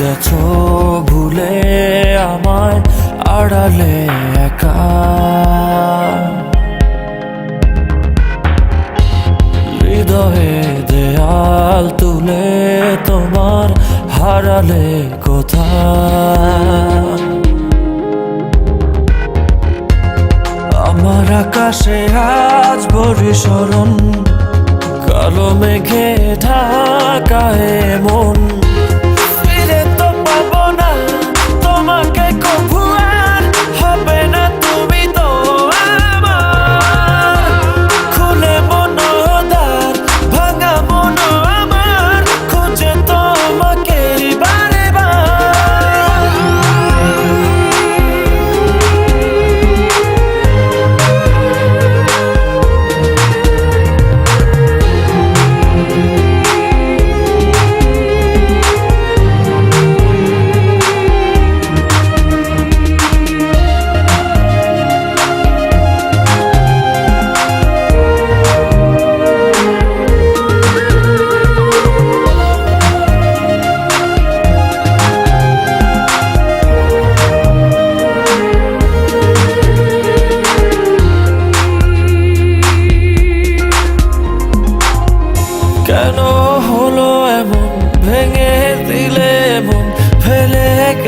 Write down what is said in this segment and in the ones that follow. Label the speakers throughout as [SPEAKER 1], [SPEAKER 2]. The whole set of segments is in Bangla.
[SPEAKER 1] গেছো ভুলে আমায় আড়ালে হৃদয়ে দেয়াল তুলে তোমার হারালে কোথা আমার আকাশে আজ বরিশরণ কালো মেঘে ঢাকায় মন।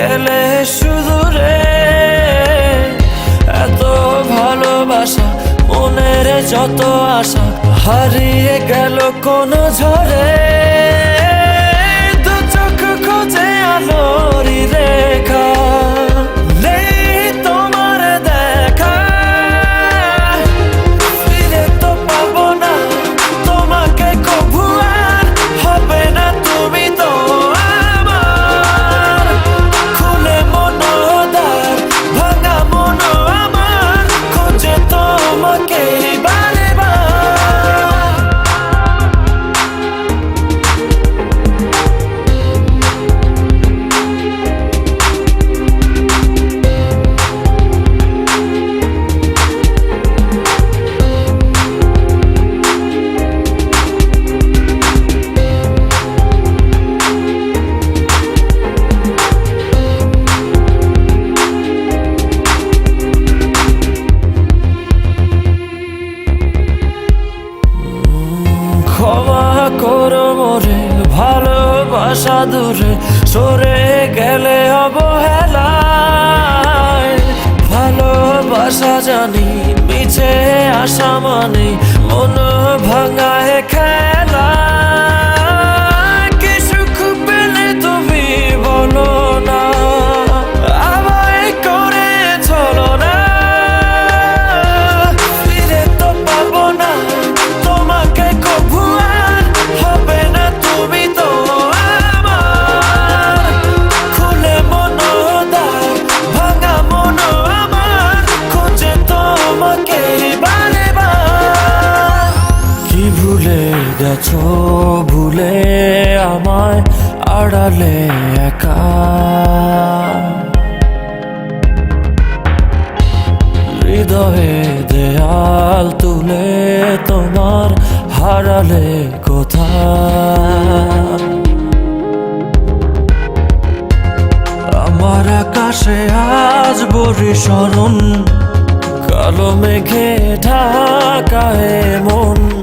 [SPEAKER 1] গেলে সুদূরে এত ভালোবাসা মনের যত আশা হারিয়ে গেল কোন ঝড়ে। ভালোবাসা দূরে সরে গেলে অবহেলায়। ভালোবাসা জানি মিছে আসা মানে মন গেছো ভুলে আমায় আড়ালে একা। হৃদয়ে দেয়াল তুলে তোমার হারালে কোথা আমার আকাশে আজ বরিশরণ কালো মেঘে ঢাকায় মন।